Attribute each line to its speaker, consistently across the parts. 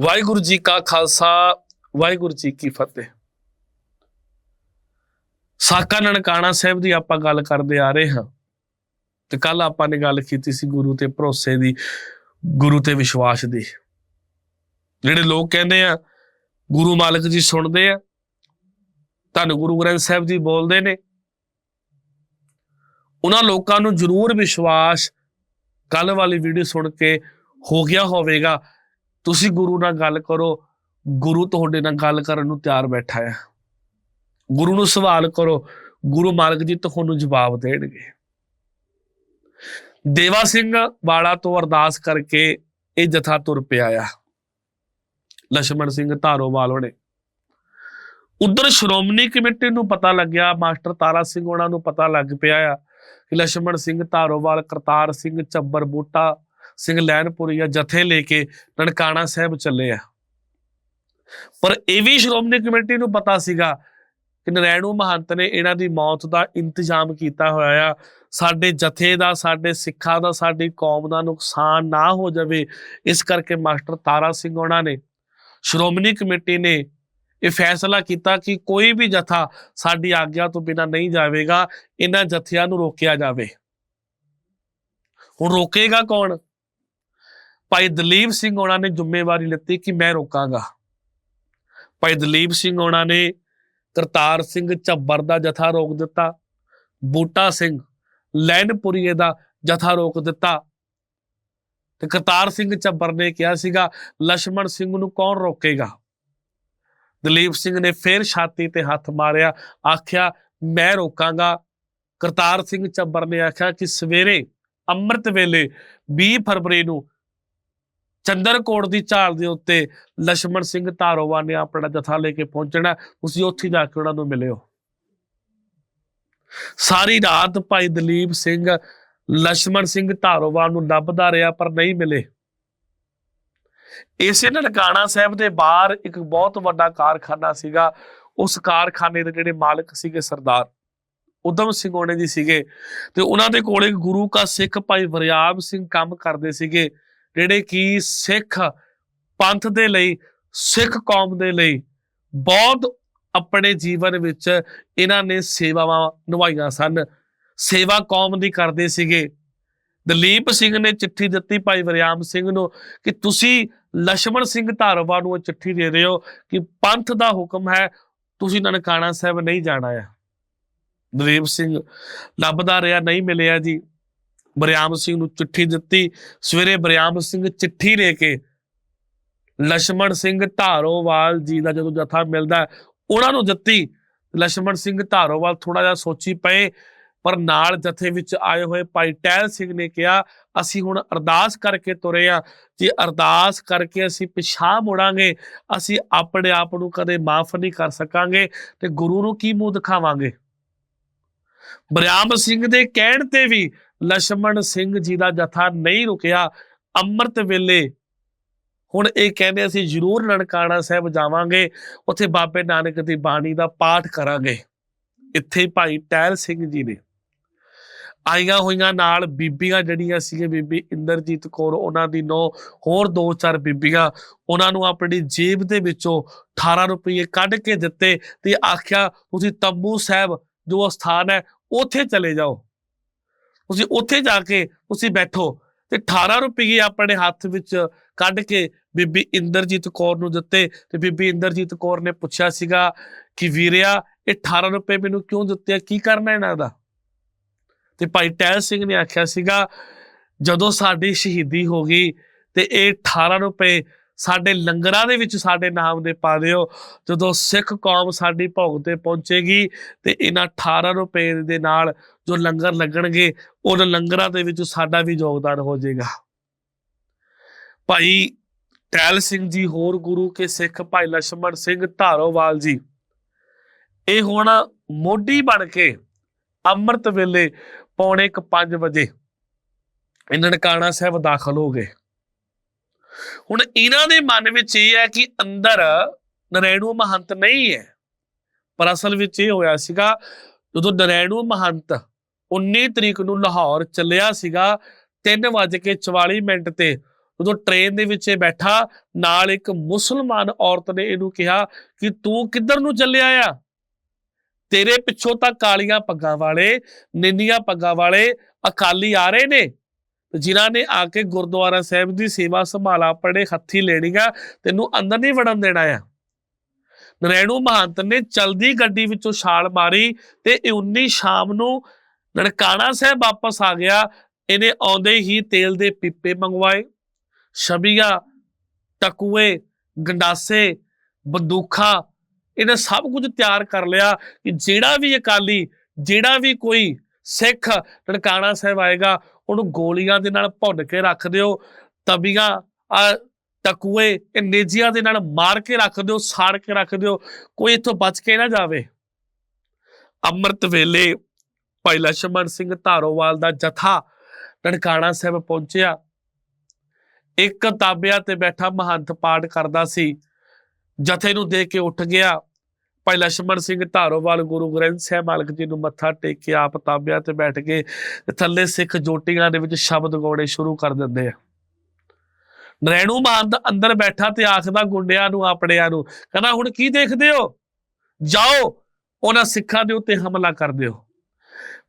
Speaker 1: ਵਾਹਿਗੁਰੂ ਜੀ ਕਾ ਖਾਲਸਾ, ਵਾਹਿਗੁਰੂ ਜੀ ਕੀ ਫਤਿਹ। ਸਾਕਾ ਨਨਕਾਣਾ ਸਾਹਿਬ ਦੀ ਆਪਾਂ ਗੱਲ ਕਰਦੇ ਆ ਰਹੇ ਹਾਂ। ਤੇ ਕੱਲ ਆਪਾਂ ਨੇ ਗੱਲ ਕੀਤੀ ਸੀ ਗੁਰੂ ਤੇ ਭਰੋਸੇ ਦੀ, ਗੁਰੂ ਤੇ ਵਿਸ਼ਵਾਸ ਦੀ। ਜਿਹੜੇ ਲੋਕ ਕਹਿੰਦੇ ਆ, ਗੁਰੂ ਮਾਲਕ ਜੀ ਸੁਣਦੇ ਆ, ਤੁਹਾਨੂੰ ਗੁਰੂ ਗ੍ਰੰਥ ਸਾਹਿਬ ਜੀ ਬੋਲਦੇ ਨੇ। ਉਹਨਾਂ ਲੋਕਾਂ ਨੂੰ ਜ਼ਰੂਰ ਵਿਸ਼ਵਾਸ ਕੱਲ ਵਾਲੀ ਵੀਡੀਓ ਸੁਣ ਕੇ ਹੋ ਗਿਆ ਹੋਵੇਗਾ। ਤੁਸੀਂ ਗੁਰੂ ਨਾਲ ਗੱਲ ਕਰੋ, ਗੁਰੂ ਤੁਹਾਡੇ ਨਾਲ ਗੱਲ ਕਰਨ ਨੂੰ ਤਿਆਰ ਬੈਠਾ ਹੈ। ਗੁਰੂ ਨੂੰ ਸਵਾਲ ਕਰੋ, ਗੁਰੂ ਮਾਲਕ ਜੀ ਤੁਹਾਨੂੰ ਜਵਾਬ ਦੇਣਗੇ। ਦੇਵਾ ਸਿੰਘ ਵਾਲਾ ਤੋਂ ਅਰਦਾਸ ਕਰਕੇ ਇਹ ਜਥਾ ਤੁਰ ਪਿਆ ਆ। ਲਸ਼ਮਣ ਸਿੰਘ ਧਾਰੋਵਾਲ ਹੋਣੇ। ਉਧਰ ਸ਼੍ਰੋਮਣੀ ਕਮੇਟੀ ਨੂੰ ਪਤਾ ਲੱਗਿਆ, ਮਾਸਟਰ ਤਾਰਾ ਸਿੰਘ ਉਹਨਾਂ ਨੂੰ ਪਤਾ ਲੱਗ ਪਿਆ ਆ ਕਿ ਲਸ਼ਮਣ ਸਿੰਘ ਧਾਰੋਵਾਲ, ਕਰਤਾਰ ਸਿੰਘ, ਚੱਬਰ ਬੂਟਾ ਸਿੰਘ ਲੈਣਪੁਰੀਆ ਜਥੇ ਲੈ ਕੇ ਨਨਕਾਣਾ ਸਾਹਿਬ ਚੱਲੇ ਆ। ਪਰ ਇਹ ਵੀ ਸ਼੍ਰੋਮਣੀ ਕਮੇਟੀ ਨੂੰ ਪਤਾ ਸੀਗਾ ਕਿ ਨਰੈਣੂ ਮਹੰਤ ਨੇ ਇਹਨਾਂ ਦੀ ਮੌਤ ਦਾ ਇੰਤਜ਼ਾਮ ਕੀਤਾ ਹੋਇਆ ਆ। ਸਾਡੇ ਜਥੇ ਦਾ, ਸਾਡੇ ਸਿੱਖਾਂ ਦਾ, ਸਾਡੀ ਕੌਮ ਦਾ ਨੁਕਸਾਨ ਨਾ ਹੋ ਜਾਵੇ, ਇਸ ਕਰਕੇ ਮਾਸਟਰ ਤਾਰਾ ਸਿੰਘ ਉਹਨਾਂ ਨੇ ਸ਼੍ਰੋਮਣੀ ਕਮੇਟੀ ਨੇ ਇਹ ਫੈਸਲਾ ਕੀਤਾ ਕਿ ਕੋਈ ਵੀ ਜਥਾ ਸਾਡੀ ਆਗਿਆ ਤੋਂ ਬਿਨਾਂ ਨਹੀਂ ਜਾਵੇਗਾ, ਇਹਨਾਂ ਜਥਿਆਂ ਨੂੰ ਰੋਕਿਆ ਜਾਵੇ। ਹੁਣ ਰੋਕੇਗਾ ਕੌਣ? ਭਾਈ ਦਲੀਪ ਸਿੰਘ ਉਹਨਾਂ ਨੇ ਜ਼ਿੰਮੇਵਾਰੀ ਲਿੱਤੀ ਕਿ ਮੈਂ ਰੋਕਾਂਗਾ। ਭਾਈ ਦਲੀਪ ਸਿੰਘ ਉਹਨਾਂ ਨੇ ਕਰਤਾਰ ਸਿੰਘ ਚੱਬਰ ਦਾ ਜਥਾ ਰੋਕ ਦਿੱਤਾ। ਬੂਟਾ ਸਿੰਘ ਲੈਨਪੁਰੀਏ ਦਾ ਜਥਾ ਰੋਕ ਦਿੱਤਾ। ਤੇ ਕਰਤਾਰ ਸਿੰਘ ਚੱਬਰ ਨੇ ਕਿਹਾ ਸੀਗਾ ਲక్ష్మణ ਸਿੰਘ ਨੂੰ ਕੌਣ ਰੋਕੇਗਾ? ਦਲੀਪ ਸਿੰਘ ਨੇ ਫੇਰ ਛਾਤੀ ਤੇ ਹੱਥ ਮਾਰਿਆ, ਆਖਿਆ, ਮੈਂ ਰੋਕਾਂਗਾ। ਕਰਤਾਰ ਸਿੰਘ ਚੱਬਰ ਨੇ ਆਖਿਆ ਕਿ ਸਵੇਰੇ ਅੰਮ੍ਰਿਤ ਵੇਲੇ 20 ਫਰਵਰੀ ਨੂੰ ਚੰਦਰ ਕੋਟ ਦੀ ਝਾਲ ਦੇ ਉੱਤੇ ਲਸ਼ਮਣ ਸਿੰਘ ਧਾਰੋਵਾ ਨੇ ਆਪਣਾ ਜਥਾ ਲੈ ਕੇ ਪਹੁੰਚਣਾ, ਤੁਸੀਂ ਉੱਥੇ ਜਾ ਕੇ ਉਹਨਾਂ ਨੂੰ ਮਿਲਿਓ। ਸਾਰੀ ਰਾਤ ਭਾਈ ਦਲੀਪ ਸਿੰਘ ਲਸ਼ਮਣ ਸਿੰਘ ਧਾਰੋਵਾ ਨੂੰ ਲੱਭਦਾ ਰਿਹਾ ਪਰ ਨਹੀਂ ਮਿਲੇ। ਇਸੇ ਨਨਕਾਣਾ ਸਾਹਿਬ ਦੇ ਬਾਹਰ ਇੱਕ ਬਹੁਤ ਵੱਡਾ ਕਾਰਖਾਨਾ ਸੀਗਾ। ਉਸ ਕਾਰਖਾਨੇ ਦੇ ਜਿਹੜੇ ਮਾਲਕ ਸੀਗੇ ਸਰਦਾਰ ਉਦਮ ਸਿੰਘ ਉਹਨੇ ਜੀ ਸੀਗੇ। ਤੇ ਉਹਨਾਂ ਦੇ ਕੋਲੇ ਗੁਰੂ ਕਾ ਸਿੱਖ ਭਾਈ ਵਰਿਆਬ ਸਿੰਘ ਕੰਮ ਕਰਦੇ ਸੀਗੇ। ਜਿਹੜੇ ਕਿ ਸਿੱਖ ਪੰਥ ਦੇ ਲਈ, ਸਿੱਖ ਕੌਮ ਦੇ ਲਈ ਬਹੁਤ ਆਪਣੇ ਜੀਵਨ ਵਿੱਚ ਇਹਨਾਂ ਨੇ ਸੇਵਾਵਾਂ ਨਿਭਾਈਆਂ ਸਨ। ਸੇਵਾ ਕੌਮ ਦੀ ਕਰਦੇ ਸੀਗੇ। ਦਲੀਪ ਸਿੰਘ ਨੇ ਚਿੱਠੀ ਦਿੱਤੀ ਭਾਈ ਵਰਿਆਮ ਸਿੰਘ ਨੂੰ ਕਿ ਤੁਸੀਂ ਲਸ਼ਮਣ ਸਿੰਘ ਧਾਰਵਾ ਨੂੰ ਇਹ ਚਿੱਠੀ ਦੇ ਰਹੇ ਹੋ ਕਿ ਪੰਥ ਦਾ ਹੁਕਮ ਹੈ, ਤੁਸੀਂ ਨਨਕਾਣਾ ਸਾਹਿਬ ਨਹੀਂ ਜਾਣਾ ਹੈ ਦਲੀਪ ਸਿੰਘ, ਲੱਭਦਾ ਰਿਹਾ, ਨਹੀਂ ਮਿਲਿਆ ਜੀ। ਬਰਿਆਮ ਸਿੰਘ ਨੂੰ ਚਿੱਠੀ ਦਿੱਤੀ। ਸਵੇਰੇ ਬਰਿਆਮ ਸਿੰਘ ਚਿੱਠੀ ਲੈ ਕੇ ਲਸ਼ਮਣ ਸਿੰਘ ਧਾਰੋਵਾਲ ਜੀ ਦਾ ਜਦੋਂ ਜਥਾ ਮਿਲਦਾ ਉਹਨਾਂ ਨੂੰ ਦਿੱਤੀ। ਲਸ਼ਮਣ ਸਿੰਘ ਧਾਰੋਵਾਲ ਥੋੜਾ ਜਿਹਾ ਸੋਚੀ ਪਏ, ਪਰ ਨਾਲ ਜਥੇ ਵਿੱਚ ਆਏ ਹੋਏ ਭਾਈ ਟੈਲ ਸਿੰਘ ਨੇ ਕਿਹਾ, ਅਸੀਂ ਹੁਣ ਅਰਦਾਸ ਕਰਕੇ ਤੁਰੇ ਆ। ਜੇ ਅਰਦਾਸ ਕਰਕੇ ਅਸੀਂ ਪਿਛਾ ਮੁੜਾਂਗੇ, ਅਸੀਂ ਆਪਣੇ ਆਪ ਨੂੰ ਕਦੇ ਮਾਫ ਨਹੀਂ ਕਰ ਸਕਾਂਗੇ ਤੇ ਗੁਰੂ ਨੂੰ ਕੀ ਮੂੰਹ ਦਿਖਾਵਾਂਗੇ? ਬਰਿਆਮ ਸਿੰਘ ਦੇ ਕਹਿਣ ਤੇ ਵੀ ਲਸ਼ਮਣ ਸਿੰਘ ਜੀ ਦਾ ਜਥਾ ਨਹੀਂ ਰੁਕਿਆ। ਅੰਮ੍ਰਿਤ ਵੇਲੇ ਹੁਣ ਇਹ ਕਹਿੰਦੇ ਅਸੀਂ ਜ਼ਰੂਰ ਨਨਕਾਣਾ ਸਾਹਿਬ ਜਾਵਾਂਗੇ। ਉੱਥੇ ਬਾਬੇ ਨਾਨਕ ਦੀ ਬਾਣੀ ਦਾ ਪਾਠ ਕਰਾਂਗੇ। ਇੱਥੇ ਭਾਈ ਟੈਲ ਸਿੰਘ ਜੀ ਨੇ ਆਈਆਂ ਹੋਈਆਂ ਨਾਲ ਬੀਬੀਆਂ ਜਿਹੜੀਆਂ ਸੀਗੇ ਬੀਬੀ ਇੰਦਰਜੀਤ ਕੌਰ, ਉਹਨਾਂ ਦੀ ਨੋ, ਹੋਰ ਦੋ ਚਾਰ ਬੀਬੀਆਂ, ਉਹਨਾਂ ਨੂੰ ਆਪਣੀ ਜੇਬ ਦੇ ਵਿੱਚੋਂ 18 ਰੁਪਏ ਕੱਢ ਕੇ ਦਿੱਤੇ ਤੇ ਆਖਿਆ, ਤੁਸੀਂ ਤੰਬੂ ਸਾਹਿਬ ਜੋ ਸਥਾਨ ਹੈ, ਉੱਥੇ ਚਲੇ ਜਾਓ। ਤੁਸੀਂ ਉੱਥੇ ਜਾ ਕੇ ਤੁਸੀਂ ਬੈਠੋ ਤੇ 18 ਰੁਪਏ ਆਪਣੇ ਹੱਥ ਵਿੱਚ ਕੱਢ ਕੇ ਬੀਬੀ ਇੰਦਰਜੀਤ ਕੌਰ ਨੂੰ ਦਿੱਤੇ ਤੇ ਬੀਬੀ ਇੰਦਰਜੀਤ ਕੌਰ ਨੇ ਪੁੱਛਿਆ ਸੀਗਾ ਕਿ ਵੀਰਿਆ, ਇਹ 18 ਰੁਪਏ ਮੈਨੂੰ ਕਿਉਂ ਦਿੱਤੇ ਆ? ਕੀ ਕਰਨਾ ਇਹਨਾਂ ਦਾ? ਤੇ ਭਾਈ ਟਹਿਲ ਸਿੰਘ ਨੇ ਆਖਿਆ ਸੀਗਾ, ਜਦੋਂ ਸਾਡੀ ਸ਼ਹੀਦੀ ਹੋ ਗਈ ਤੇ ਇਹ 18 ਰੁਪਏ ਸਾਡੇ ਲੰਗਰਾਂ ਦੇ ਵਿੱਚ ਸਾਡੇ ਨਾਮ ਦੇ ਪਾ ਦਿਓ, ਜਦੋਂ ਸਿੱਖ ਕੌਮ ਸਾਡੀ ਭੋਗ ਤੇ ਪਹੁੰਚੇਗੀ ਤੇ ਇਹਨਾਂ 18 ਰੁਪਏ ਦੇ ਨਾਲ ਜੋ ਲੰਗਰ ਲੱਗਣਗੇ ਉਹਨਾਂ ਲੰਗਰਾਂ ਦੇ ਵਿੱਚ ਸਾਡਾ ਵੀ ਯੋਗਦਾਨ ਹੋ ਜਾਏਗਾ। ਭਾਈ ਟੈਲ ਸਿੰਘ ਜੀ, ਹੋਰ ਗੁਰੂ ਕੇ ਸਿੱਖ ਭਾਈ ਲਛਮਣ ਸਿੰਘ ਧਾਰੋਵਾਲ ਜੀ, ਇਹ ਹੁਣ ਮੋਢੀ ਬਣ ਕੇ ਅੰਮ੍ਰਿਤ ਵੇਲੇ ਪੌਣੇ 5 ਵਜੇ ਇਹ ਨਨਕਾਣਾ ਸਾਹਿਬ ਦਾਖਲ ਹੋ ਗਏ। ਹੁਣ ਇਹਨਾਂ ਦੇ ਮਨ ਵਿੱਚ ਇਹ ਹੈ ਕਿ ਅੰਦਰ ਨਰੈਣੂ ਮਹੰਤ ਨਹੀਂ ਹੈ, ਪਰ ਅਸਲ ਵਿੱਚ ਇਹ ਹੋਇਆ ਸੀਗਾ ਜਦੋਂ ਨਰੈਣੂ ਮਹੰਤ 19 ਤਰੀਕ ਨੂੰ ਲਾਹੌਰ ਚੱਲਿਆ ਸੀਗਾ 3:44 ਮਿੰਟ ਤੇ। ਉਦੋਂ ਟ੍ਰੇਨ ਦੇ ਵਿੱਚ ਬੈਠਾ, ਨਾਲ ਇੱਕ ਮੁਸਲਮਾਨ ਔਰਤ ਨੇ ਇਹਨੂੰ ਕਿਹਾ ਕਿ ਤੂੰ ਕਿੱਧਰ ਨੂੰ ਚੱਲਿਆ ਆ? ਤੇਰੇ ਪਿੱਛੋਂ ਤਾਂ ਕਾਲੀਆਂ ਪੱਗਾਂ ਵਾਲੇ, ਨਿੰਨੀਆਂ ਪੱਗਾਂ ਵਾਲੇ ਅਕਾਲੀ ਆ ਰਹੇ ਨੇ। ਤੇ ਜਿਨ੍ਹਾਂ ਨੇ ਆ ਕੇ ਗੁਰਦੁਆਰਾ ਸਾਹਿਬ ਦੀ ਸੇਵਾ ਸੰਭਾਲਾ ਪੜੇ ਹੱਥੀ ਲੈਣੀਗਾ ਤੈਨੂੰ ਅੰਦਰ ਨਹੀਂ ਵੜਨ ਦੇਣਾ ਆ। ਨਰੈਣੂ ਮਹੰਤ ਨੇ ਚਲਦੀ ਗੱਡੀ ਵਿੱਚੋਂ ਛਾਲ ਮਾਰੀ ਤੇ 19 ਸ਼ਾਮ ਨੂੰ ਨਨਕਾਣਾ ਸਾਹਿਬ ਵਾਪਸ ਆ ਗਿਆ। ਇਹਨੇ ਆਉਂਦੇ ਹੀ ਤੇਲ ਦੇ ਪੀਪੇ ਮੰਗਵਾਏ। ਛਬੀਆਂ ਟਕੂਏ, ਗੰਡਾਸੇ, ਬੰਦੂਖਾਂ, ਇਹਨੇ ਸਭ ਕੁਝ ਤਿਆਰ ਕਰ ਲਿਆ ਕਿ ਜਿਹੜਾ ਵੀ ਅਕਾਲੀ, ਜਿਹੜਾ ਵੀ ਕੋਈ ਸਿੱਖ ਨਨਕਾਣਾ ਸਾਹਿਬ ਆਏਗਾ, ਉਹਨੂੰ ਗੋਲੀਆਂ ਦੇ ਨਾਲ ਭੁੰਨ ਕੇ ਰੱਖ ਦਿਓ। ਤਬੀਆਂ ਆ, ਟਕੂਏ, ਇਹ ਨੇਜੀਆਂ ਦੇ ਨਾਲ ਮਾਰ ਕੇ ਰੱਖ ਦਿਓ, ਸਾੜ ਕੇ ਰੱਖ ਦਿਓ। ਕੋਈ ਇੱਥੋਂ ਬਚ ਕੇ ਨਾ ਜਾਵੇ। ਅੰਮ੍ਰਿਤ ਵੇਲੇ ਭਾਈ ਲਛਮਣ ਸਿੰਘ ਧਾਰੋਵਾਲ ਦਾ ਜਥਾ ਨਨਕਾਣਾ ਸਾਹਿਬ ਪਹੁੰਚਿਆ। ਇੱਕ ਤਾਬਿਆ ਤੇ ਬੈਠਾ ਮਹੰਤ ਪਾਠ ਕਰਦਾ ਸੀ। ਜਥੇ ਨੂੰ ਦੇਖ ਕੇ ਉੱਠ ਗਿਆ। ਭਾਈ ਲਛਮਣ ਸਿੰਘ ਧਾਰੋਵਾਲ ਗੁਰੂ ਗ੍ਰੰਥ ਸਾਹਿਬ ਮਾਲਕ ਜੀ ਨੂੰ ਮੱਥਾ ਟੇਕ ਕੇ ਆਪ ਤਾਬਿਆ ਤੇ ਬੈਠ ਕੇ ਥੱਲੇ ਸਿੱਖ ਜੋਟੀਆਂ ਦੇ ਵਿੱਚ ਸ਼ਬਦ ਗਾਉਣੇ ਸ਼ੁਰੂ ਕਰ ਦਿੰਦੇ ਆ। ਨਰੈਣੂ ਮਹੰਤ ਅੰਦਰ ਬੈਠਾ ਤੇ ਆਖਦਾ ਗੁੰਡਿਆਂ ਨੂੰ, ਆਪਣਿਆਂ ਨੂੰ, ਕਹਿੰਦਾ, ਹੁਣ ਕੀ ਦੇਖਦੇ ਹੋ? ਜਾਓ, ਉਹਨਾਂ ਸਿੱਖਾਂ ਦੇ ਉੱਤੇ ਹਮਲਾ ਕਰ ਦਿਓ।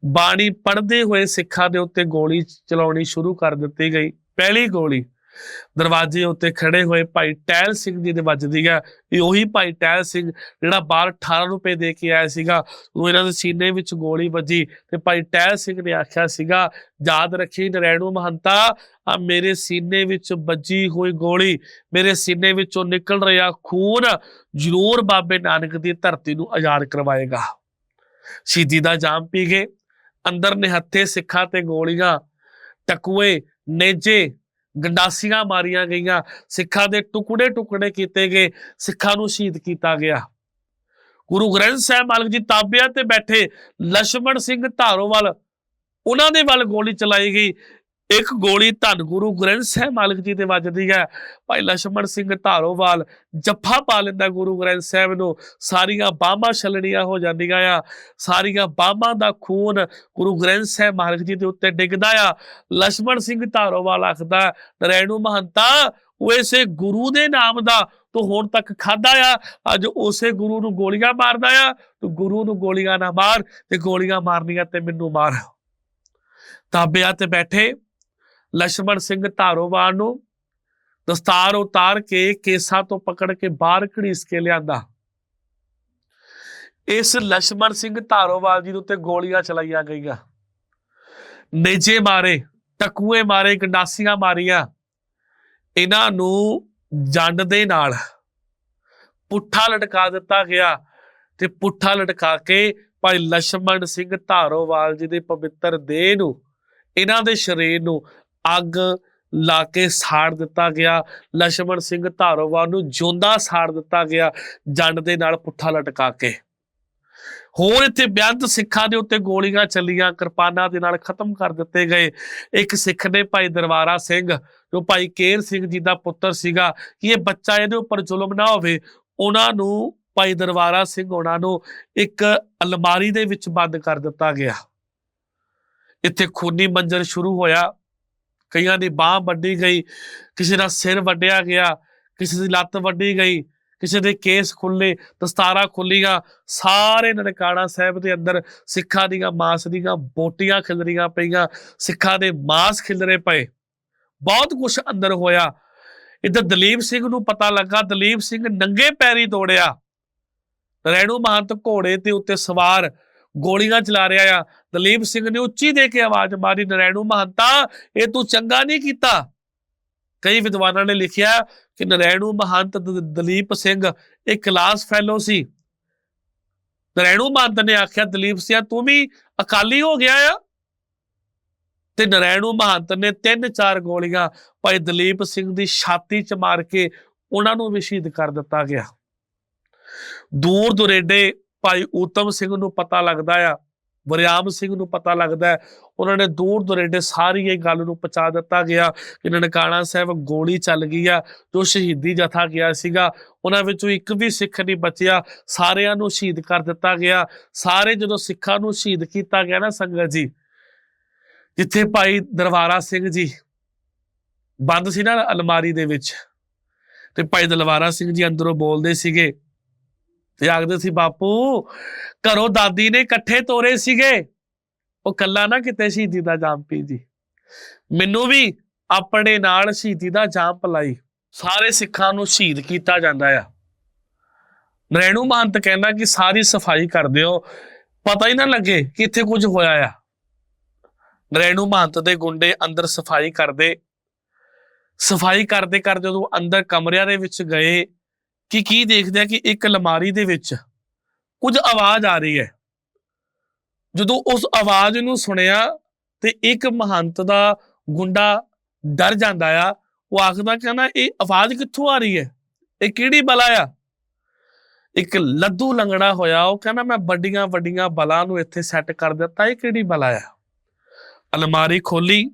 Speaker 1: ਬਾਣੀ ਪੜ੍ਹਦੇ ਹੋਏ ਸਿੱਖਾਂ ਦੇ ਉੱਤੇ ਗੋਲੀ ਚਲਾਉਣੀ ਸ਼ੁਰੂ ਕਰ ਦਿੱਤੀ ਗਈ। ਪਹਿਲੀ ਗੋਲੀ ਦਰਵਾਜ਼ੇ ਉੱਤੇ ਖੜੇ ਹੋਏ ਭਾਈ ਟਹਿਲ ਸਿੰਘ ਜੀ ਦੇ ਵੱਜਦੀ ਹੈ। ਇਹ ਉਹੀ ਭਾਈ ਟਹਿਲ ਸਿੰਘ ਜਿਹੜਾ ਬਾਹਰ 18 ਰੁਪਏ ਦੇ ਕੇ ਆਇਆ ਸੀਗਾ। ਉਹ ਇਹਨਾਂ ਦੇ ਸੀਨੇ ਵਿੱਚ ਗੋਲੀ ਵੱਜੀ ਤੇ ਭਾਈ ਟਹਿਲ ਸਿੰਘ ਨੇ ਆਖਿਆ ਸੀਗਾ, ਯਾਦ ਰੱਖੀ ਨਰੈਣੂ ਮਹੰਤਾ, ਆ ਮੇਰੇ ਸੀਨੇ ਵਿੱਚ ਵੱਜੀ ਹੋਈ ਗੋਲੀ, ਮੇਰੇ ਸੀਨੇ ਵਿੱਚੋਂ ਨਿਕਲ ਰਿਹਾ ਖੂਨ ਜ਼ਰੂਰ ਬਾਬੇ ਨਾਨਕ ਦੀ ਧਰਤੀ ਨੂੰ ਆਜ਼ਾਦ ਕਰਵਾਏਗਾ। ਸ਼ਹੀਦੀ ਦਾ ਜਾਮ ਪੀ ਗਏ। ਅੰਦਰ ਨਿਹੱਥੇ ਸਿੱਖਾਂ ਤੇ ਗੋਲੀਆਂ, ਟਕੂਏ, ਨੇਜੇ, ਗੰਡਾਸੀਆਂ ਮਾਰੀਆਂ ਗਈਆਂ। ਸਿੱਖਾਂ ਦੇ ਟੁਕੜੇ ਟੁਕੜੇ ਕੀਤੇ ਗਏ। ਸਿੱਖਾਂ ਨੂੰ ਸ਼ਹੀਦ ਕੀਤਾ ਗਿਆ। ਗੁਰੂ ਗ੍ਰੰਥ ਸਾਹਿਬ ਮਾਲਕ ਜੀ ਤਾਬਿਆਂ ਤੇ ਬੈਠੇ ਲਛਮਣ ਸਿੰਘ ਧਾਰੋਵਾਲ, ਉਹਨਾਂ ਦੇ ਵੱਲ ਗੋਲੀ ਚਲਾਈ ਗਈ। ਇੱਕ ਗੋਲੀ ਧੰਨ ਗੁਰੂ ਗ੍ਰੰਥ ਸਾਹਿਬ ਮਾਲਕ ਜੀ ਤੇ ਵੱਜਦੀ ਹੈ। ਭਾਈ ਲਛਮਣ ਸਿੰਘ ਧਾਰੋਵਾਲ ਜੱਫਾ ਪਾ ਲੈਂਦਾ ਗੁਰੂ ਗ੍ਰੰਥ ਸਾਹਿਬ ਨੂੰ। ਸਾਰੀਆਂ ਬਾਹਾਂ ਛਲਣੀਆਂ ਹੋ ਜਾਂਦੀਆਂ ਆ। ਸਾਰੀਆਂ ਬਾਹਾਂ ਦਾ ਖੂਨ ਗੁਰੂ ਗ੍ਰੰਥ ਸਾਹਿਬ ਮਾਲਕ ਜੀ ਦੇ ਉੱਤੇ ਡਿੱਗਦਾ ਆ। ਲਛਮਣ ਸਿੰਘ ਧਾਰੋਵਾਲ ਆਖਦਾ, ਨਰੈਣੂ ਮਹੰਤਾ ਉਹ ਇਸੇ ਗੁਰੂ ਦੇ ਨਾਮ ਦਾ ਤੂੰ ਹੁਣ ਤੱਕ ਖਾਦਾ ਆ। ਅੱਜ ਉਸੇ ਗੁਰੂ ਨੂੰ ਗੋਲੀਆਂ ਮਾਰਦਾ ਆ। ਤੂੰ ਗੁਰੂ ਨੂੰ ਗੋਲੀਆਂ ਨਾ ਮਾਰ ਤੇ ਗੋਲੀਆਂ ਮਾਰਨੀਆਂ ਤੇ ਮੈਨੂੰ ਮਾਰ। ਤਾਬਿਆਂ ਤੇ ਬੈਠੇ ਲਛਮਣ ਸਿੰਘ ਧਾਰੋਵਾਲ ਨੂੰ ਦਸਤਾਰ ਉਤਾਰ ਕੇ ਕੇਸਾਂ ਤੋਂ ਪਕੜ ਕੇ ਬਾਹਰ ਘੜੀਸ ਕੇ ਲਿਆਂਦਾ। ਇਸ ਲਛਮਣ ਸਿੰਘ ਧਾਰੋਵਾਲ ਜੀ ਦੇ ਉੱਤੇ ਗੋਲੀਆਂ ਚਲਾਈਆਂ ਗਈਆਂ। ਨੇਜੇ ਮਾਰੇ, ਟਕੂਏ ਮਾਰੇ, ਗੰਡਾਸੀਆਂ ਮਾਰੀਆਂ। ਇਹਨਾਂ ਨੂੰ ਜੰਡ ਦੇ ਨਾਲ ਪੁੱਠਾ ਲਟਕਾ ਦਿੱਤਾ ਗਿਆ ਤੇ ਪੁੱਠਾ ਲਟਕਾ ਕੇ ਭਾਈ ਲਛਮਣ ਸਿੰਘ ਧਾਰੋਵਾਲ ਜੀ ਦੇ ਪਵਿੱਤਰ ਦੇਹ ਨੂੰ, ਇਹਨਾਂ ਦੇ ਸਰੀਰ ਨੂੰ ਅੱਗ ਲਾ ਕੇ ਸਾੜ ਦਿੱਤਾ ਗਿਆ। ਲਛਮਣ ਸਿੰਘ ਧਾਰੋਵਾਲ ਨੂੰ ਜਿਉਂਦਾ ਸਾੜ ਦਿੱਤਾ ਗਿਆ, ਜੰਡ ਦੇ ਨਾਲ ਪੁੱਠਾ ਲਟਕਾ ਕੇ। ਹੋਰ ਇੱਥੇ ਬੇਅੰਤ ਸਿੱਖਾਂ ਦੇ ਉੱਤੇ ਗੋਲੀਆਂ ਚੱਲੀਆਂ, ਕਿਰਪਾਨਾਂ ਦੇ ਨਾਲ ਖਤਮ ਕਰ ਦਿੱਤੇ ਗਏ। ਇੱਕ ਸਿੱਖ ਨੇ ਭਾਈ ਦਰਬਾਰਾ ਸਿੰਘ, ਜੋ ਭਾਈ ਕੇਰ ਸਿੰਘ ਜੀ ਦਾ ਪੁੱਤਰ ਸੀਗਾ, ਕਿ ਇਹ ਬੱਚਾ ਇਹਦੇ ਉੱਪਰ ਜ਼ੁਲਮ ਨਾ ਹੋਵੇ, ਉਹਨਾਂ ਨੂੰ, ਭਾਈ ਦਰਬਾਰਾ ਸਿੰਘ ਉਹਨਾਂ ਨੂੰ ਇੱਕ ਅਲਮਾਰੀ ਦੇ ਵਿੱਚ ਬੰਦ ਕਰ ਦਿੱਤਾ ਗਿਆ। ਇੱਥੇ ਖੂਨੀ ਮੰਜ਼ਰ ਸ਼ੁਰੂ ਹੋਇਆ। ਕਈਆਂ ਦੀ ਬਾਹ ਵੱਢੀ ਗਈ, ਕਿਸੇ ਦਾ ਸਿਰ ਵੱਢਿਆ ਗਿਆ, ਕਿਸੇ ਦੀ ਲੱਤ ਵੱਢੀ ਗਈ, ਕਿਸੇ ਦੇ ਕੇਸ ਖੁੱਲੇ ਦਸਤਾਰਾਂ ਖੁੱਲੀਆਂ ਸਾਰੇ ਨਨਕਾਣਾ ਸਾਹਿਬ ਦੇ ਅੰਦਰ ਸਿੱਖਾਂ ਦੀਆਂ ਮਾਸ ਦੀਆਂ ਬੋਟੀਆਂ ਖਿਲਰੀਆਂ ਪਈਆਂ, ਸਿੱਖਾਂ ਦੇ ਮਾਸ ਖਿਲਰੇ ਪਏ। ਬਹੁਤ ਕੁਝ ਅੰਦਰ ਹੋਇਆ। ਇੱਧਰ ਦਲੀਪ ਸਿੰਘ ਨੂੰ ਪਤਾ ਲੱਗਾ, ਦਲੀਪ ਸਿੰਘ ਨੰਗੇ ਪੈਰੀ ਦੌੜਿਆ। ਰੈਣੂ ਮਹੰਤ ਘੋੜੇ ਤੇ ਉੱਤੇ ਸਵਾਰ ਗੋਲੀਆਂ ਚਲਾ ਰਿਹਾ ਆ ਦਲੀਪ ਸਿੰਘ ਨੇ ਉੱਚੀ ਦੇ ਕੇ ਆਵਾਜ਼ ਮਾਰੀ, ਨਰੈਣੂ ਮਹੰਤਾ, ਇਹ ਤੂੰ ਚੰਗਾ ਨਹੀਂ ਕੀਤਾ? ਕਈ ਵਿਦਵਾਨਾਂ ਨੇ ਲਿਖਿਆ ਕਿ ਨਰੈਣੂ ਮਹੰਤ ਦਲੀਪ ਸਿੰਘ ਇੱਕ ਕਲਾਸ ਫੈਲੋ ਸੀ। ਨਰੈਣੂ ਮਹੰਤ ਨੇ ਆਖਿਆ, ਦਲੀਪ ਸਿੰਘ ਤੂੰ ਵੀ ਅਕਾਲੀ ਹੋ ਗਿਆ ਆ? ਤੇ ਨਰੈਣੂ ਮਹੰਤ ਨੇ ਤਿੰਨ ਚਾਰ ਗੋਲੀਆਂ ਭਾਈ ਦਲੀਪ ਸਿੰਘ ਦੀ ਛਾਤੀ 'ਚ ਮਾਰ ਕੇ ਉਹਨਾਂ ਨੂੰ ਵੀ ਸ਼ਹੀਦ ਕਰ ਦਿੱਤਾ ਗਿਆ। ਦੂਰ ਦੁਰੇਡੇ ਭਾਈ ਊਤਮ ਸਿੰਘ ਨੂੰ ਪਤਾ ਲੱਗਦਾ ਆ ਵਰਿਆਮ ਸਿੰਘ ਨੂੰ ਪਤਾ ਲੱਗਦਾ ਉਹਨਾਂ ਨੇ ਦੂਰ ਦੁਰੇਡੇ ਸਾਰੀ ਇਹ ਗੱਲ ਨੂੰ ਪਹੁੰਚਾ ਦਿੱਤਾ ਗਿਆ। ਕਿ ਨਨਕਾਣਾ ਸਾਹਿਬ ਗੋਲੀ ਚੱਲ ਗਈ ਆ, ਜੋ ਸ਼ਹੀਦੀ ਜਥਾ ਗਿਆ ਸੀਗਾ। ਉਹਨਾਂ ਵਿੱਚੋਂ ਇੱਕ ਵੀ ਸਿੱਖ ਨਹੀਂ ਬਚਿਆ। ਸਾਰਿਆਂ ਨੂੰ ਸ਼ਹੀਦ ਕਰ ਦਿੱਤਾ ਗਿਆ। ਸਾਰੇ ਜਦੋਂ ਸਿੱਖਾਂ ਨੂੰ ਸ਼ਹੀਦ ਕੀਤਾ ਗਿਆ ਨਾ ਸੰਗਤ ਜੀ, ਜਿੱਥੇ ਭਾਈ ਦਰਬਾਰਾ ਸਿੰਘ ਜੀ ਬੰਦ ਸੀ ਨਾ ਅਲਮਾਰੀ ਦੇ ਵਿੱਚ, ਤੇ ਭਾਈ ਦਲਵਾਰਾ ਸਿੰਘ ਜੀ ਅੰਦਰੋਂ ਬੋਲਦੇ ਸੀਗੇ ਤੇ ਆਖਦੇ ਸੀ, ਬਾਪੂ, ਘਰੋਂ ਦਾਦੀ ਨੇ ਇਕੱਠੇ ਤੋਰੇ ਸੀਗੇ। ਉਹ ਕੱਲਾ ਨਾ ਕਿਤੇ ਸ਼ਹੀਦੀ ਦਾ ਜਾਮ ਪੀ ਜੀ। ਮੈਨੂੰ ਵੀ ਆਪਣੇ ਨਾਲ ਸ਼ਹੀਦੀ ਦਾ ਜਾਮ ਪਲਾਈ। ਸਾਰੇ ਸਿੱਖਾਂ ਨੂੰ ਸ਼ਹੀਦ ਕੀਤਾ ਜਾਂਦਾ ਆ। ਨਰੈਣੂ ਮਹੰਤ ਕਹਿੰਦਾ ਕਿ ਸਾਰੀ ਸਫ਼ਾਈ ਕਰ ਦਿਓ। ਪਤਾ ਹੀ ਨਾ ਲੱਗੇ ਕਿ ਇੱਥੇ ਕੁਝ ਹੋਇਆ ਆ। ਨਰੈਣੂ ਮਹੰਤ ਦੇ ਗੁੰਡੇ ਅੰਦਰ ਸਫ਼ਾਈ ਕਰਦੇ। ਸਫ਼ਾਈ ਕਰਦੇ ਕਰਦੇ ਜਦੋਂ ਅੰਦਰ ਕਮਰਿਆਂ ਦੇ ਵਿੱਚ ਗਏ ਕਿ ਕੀ ਦੇਖਦੇ ਆ ਕਿ ਇੱਕ ਅਲਮਾਰੀ ਦੇ ਵਿੱਚ ਕੁਝ ਆਵਾਜ਼ ਆ ਰਹੀ ਹੈ। ਜਦੋਂ ਉਸ ਆਵਾਜ਼ ਨੂੰ ਸੁਣਿਆ ਤੇ ਇੱਕ ਮਹੰਤ ਦਾ ਗੁੰਡਾ ਡਰ ਜਾਂਦਾ ਆ, ਉਹ ਆਖਦਾ ਕਹਿੰਦਾ, ਇਹ ਆਵਾਜ਼ ਕਿੱਥੋਂ ਆ ਰਹੀ ਹੈ? ਇਹ ਕਿਹੜੀ ਬਲਾ ਆ? ਇੱਕ ਲੱਦੂ ਲੰਗੜਾ ਹੋਇਆ, ਉਹ ਕਹਿੰਦਾ, ਮੈਂ ਵੱਡੀਆਂ ਵੱਡੀਆਂ ਬਲਾਂ ਨੂੰ ਇੱਥੇ ਸੈੱਟ ਕਰ ਦਿੱਤਾ, ਇਹ ਕਿਹੜੀ ਬਲਾ ਆ? ਅਲਮਾਰੀ ਖੋਲੀ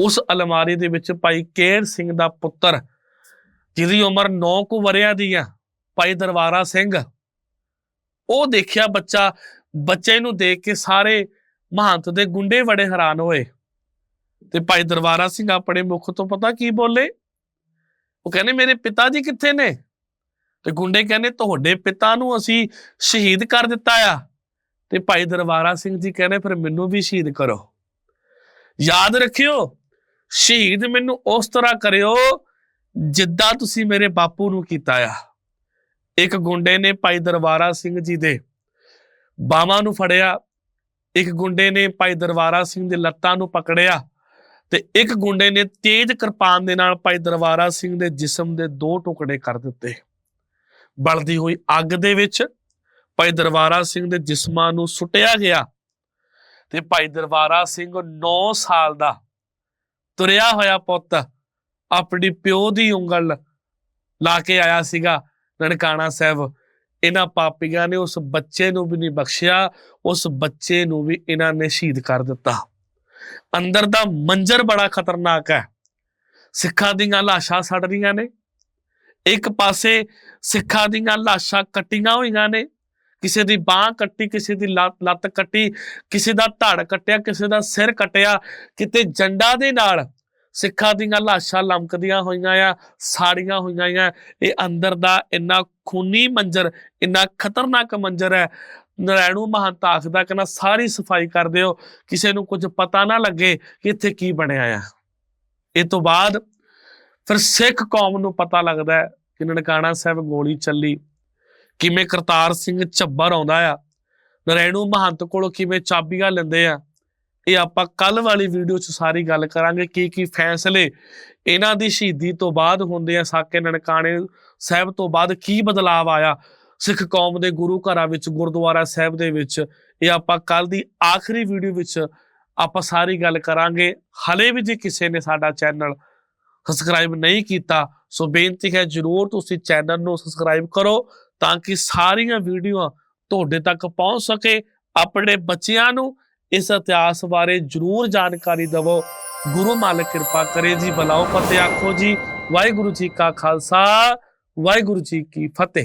Speaker 1: ਉਸ ਅਲਮਾਰੀ ਦੇ ਵਿੱਚ ਭਾਈ ਕੇਰ ਸਿੰਘ ਦਾ ਪੁੱਤਰ ਜਿਹਦੀ ਉਮਰ 9 ਕੁ ਵਰਿਆਂ ਦੀ ਆ, ਭਾਈ ਦਰਬਾਰਾ ਸਿੰਘ। ਉਹ ਦੇਖਿਆ ਬੱਚਾ, ਬੱਚੇ ਨੂੰ ਦੇਖ ਕੇ ਸਾਰੇ ਮਹੰਤ ਦੇ ਗੁੰਡੇ ਬੜੇ ਹੈਰਾਨ ਹੋਏ। ਤੇ ਭਾਈ ਦਰਬਾਰਾ ਸਿੰਘ ਆਪਣੇ ਮੁਖ ਤੋਂ ਪਤਾ ਕੀ ਬੋਲੇ? ਉਹ ਕਹਿੰਦੇ, ਮੇਰੇ ਪਿਤਾ ਜੀ ਕਿੱਥੇ ਨੇ? ਤੇ ਗੁੰਡੇ ਕਹਿੰਦੇ, ਤੁਹਾਡੇ ਪਿਤਾ ਨੂੰ ਅਸੀਂ ਸ਼ਹੀਦ ਕਰ ਦਿੱਤਾ ਆ। ਤੇ ਭਾਈ ਦਰਬਾਰਾ ਸਿੰਘ ਜੀ ਕਹਿੰਦੇ, ਫਿਰ ਮੈਨੂੰ ਵੀ ਸ਼ਹੀਦ ਕਰੋ। ਯਾਦ ਰੱਖਿਓ, ਸ਼ਹੀਦ ਮੈਨੂੰ ਉਸ ਤਰ੍ਹਾਂ ਕਰਿਓ ਜਿੱਦਾਂ ਤੁਸੀਂ ਮੇਰੇ ਬਾਪੂ ਨੂੰ ਕੀਤਾ ਆ, ਇੱਕ ਗੁੰਡੇ ਨੇ ਭਾਈ ਦਰਬਾਰਾ ਸਿੰਘ ਜੀ ਦੇ ਬਾਹਾਂ ਨੂੰ ਫੜਿਆ, ਇੱਕ ਗੁੰਡੇ ਨੇ ਭਾਈ ਦਰਬਾਰਾ ਸਿੰਘ ਦੇ ਲੱਤਾਂ ਨੂੰ ਪਕੜਿਆ ਤੇ ਇੱਕ ਗੁੰਡੇ ਨੇ ਤੇਜ਼ ਕਿਰਪਾਨ ਦੇ ਨਾਲ ਭਾਈ ਦਰਬਾਰਾ ਸਿੰਘ ਦੇ ਜਿਸਮ ਦੇ ਦੋ ਟੁਕੜੇ ਕਰ ਦਿੱਤੇ। ਬਲਦੀ ਹੋਈ ਅੱਗ ਦੇ ਵਿੱਚ ਭਾਈ ਦਰਬਾਰਾ ਸਿੰਘ ਦੇ ਜਿਸਮਾਂ ਨੂੰ ਸੁੱਟਿਆ ਗਿਆ ਤੇ ਭਾਈ ਦਰਬਾਰਾ ਸਿੰਘ 9 ਸਾਲ ਦਾ ਤੁਰਿਆ ਹੋਇਆ ਪੁੱਤ ਆਪਣੀ ਪਿਓ ਦੀ ਉਂਗਲ ਲਾ ਕੇ ਆਇਆ ਸੀਗਾ ਨਨਕਾਣਾ ਸਾਹਿਬ। ਇਹਨਾਂ ਪਾਪੀਆਂ ਨੇ ਉਸ ਬੱਚੇ ਨੂੰ ਵੀ ਨਹੀਂ ਬਖਸ਼ਿਆ, ਉਸ ਬੱਚੇ ਨੂੰ ਵੀ ਇਹਨਾਂ ਨੇ ਸ਼ਹੀਦ ਕਰ ਦਿੱਤਾ। ਅੰਦਰ ਦਾ ਮੰਜ਼ਰ ਬੜਾ ਖਤਰਨਾਕ ਹੈ। ਸਿੱਖਾਂ ਦੀਆਂ ਲਾਸ਼ਾਂ ਸੜ ਰਹੀਆਂ ਨੇ। ਇੱਕ ਪਾਸੇ ਸਿੱਖਾਂ ਦੀਆਂ ਲਾਸ਼ਾਂ ਕੱਟੀਆਂ ਹੋਈਆਂ ਨੇ। ਕਿਸੇ ਦੀ ਬਾਹ ਕੱਟੀ, ਕਿਸੇ ਦੀ ਲੱਤ ਲੱਤ ਕੱਟੀ, ਕਿਸੇ ਦਾ ਧੜ ਕੱਟਿਆ, ਕਿਸੇ ਦਾ ਸਿਰ ਕੱਟਿਆ। ਕਿਤੇ ਜੰਡਾ ਦੇ ਨਾਲ ਸਿੱਖਾਂ ਦੀਆਂ ਲਾਸ਼ਾਂ ਲਮਕਦੀਆਂ ਹੋਈਆਂ ਆ, ਸਾੜੀਆਂ ਹੋਈਆਂ ਆ। ਇਹ ਅੰਦਰ ਦਾ ਇੰਨਾ ਖੂਨੀ ਮੰਜ਼ਰ, ਇੰਨਾ ਖਤਰਨਾਕ ਮੰਜ਼ਰ ਹੈ। ਨਰੈਣੂ ਮਹੰਤ ਆਖਦਾ ਕਹਿੰਦਾ, ਸਾਰੀ ਸਫ਼ਾਈ ਕਰ ਦਿਓ, ਕਿਸੇ ਨੂੰ ਕੁਝ ਪਤਾ ਨਾ ਲੱਗੇ ਕਿ ਇੱਥੇ ਕੀ ਬਣਿਆ ਆ। ਇਹ ਤੋਂ ਬਾਅਦ ਫਿਰ ਸਿੱਖ ਕੌਮ ਨੂੰ ਪਤਾ ਲੱਗਦਾ ਕਿ ਨਨਕਾਣਾ ਸਾਹਿਬ ਗੋਲੀ ਚੱਲੀ। ਕਿਵੇਂ ਕਰਤਾਰ ਸਿੰਘ ਝੱਬਰ ਆਉਂਦਾ ਆ। ਨਰੈਣੂ ਮਹੰਤ ਕੋਲੋਂ ਕਿਵੇਂ ਚਾਬੀਆਂ ਲੈਂਦੇ ਆ। ਇਹ ਆਪਾਂ ਕੱਲ ਵਾਲੀ ਵੀਡੀਓ 'ਚ ਸਾਰੀ ਗੱਲ ਕਰਾਂਗੇ ਕੀ ਕੀ ਫੈਸਲੇ ਇਹਨਾਂ ਦੀ ਸ਼ਹੀਦੀ ਤੋਂ ਬਾਅਦ ਹੁੰਦੇ ਆ, ਸਾਕੇ ਨਨਕਾਣੇ ਸਾਹਿਬ ਤੋਂ ਬਾਅਦ ਕੀ ਬਦਲਾਅ ਆਇਆ, ਸਿੱਖ ਕੌਮ ਦੇ ਗੁਰੂ ਘਰਾਂ ਵਿੱਚ, ਗੁਰਦੁਆਰਾ ਸਾਹਿਬ ਦੇ ਵਿੱਚ, ਇਹ ਆਪਾਂ ਕੱਲ ਦੀ ਆਖਰੀ ਵੀਡੀਓ ਵਿੱਚ ਆਪਾਂ ਸਾਰੀ ਗੱਲ ਕਰਾਂਗੇ। ਹਲੇ ਵੀ ਜੇ ਕਿਸੇ ਨੇ ਸਾਡਾ ਚੈਨਲ ਸਬਸਕ੍ਰਾਈਬ ਨਹੀਂ ਕੀਤਾ, ਸੋ ਬੇਨਤੀ ਹੈ ਜਰੂਰ ਤੁਸੀਂ ਚੈਨਲ ਨੂੰ ਸਬਸਕ੍ਰਾਈਬ ਕਰੋ ਤਾਂ ਕਿ ਸਾਰੀਆਂ ਵੀਡੀਓਆਂ ਤੁਹਾਡੇ ਤੱਕ ਪਹੁੰਚ ਸਕੇ, ਆਪਣੇ ਬੱਚਿਆਂ ਨੂੰ ਇਸ ਇਤਿਹਾਸ ਬਾਰੇ ਜਰੂਰ ਜਾਣਕਾਰੀ ਦਿਵੋ। ਗੁਰੂ ਮਾਲਕ ਕਿਰਪਾ ਕਰੇ ਜੀ, ਬਲਾਓ ਫਤਿਹ ਆਖੋ ਜੀ। ਵਾਹਿਗੁਰੂ ਜੀ ਕਾ ਖਾਲਸਾ, ਵਾਹਿਗੁਰੂ ਜੀ ਕੀ ਫਤਿਹ।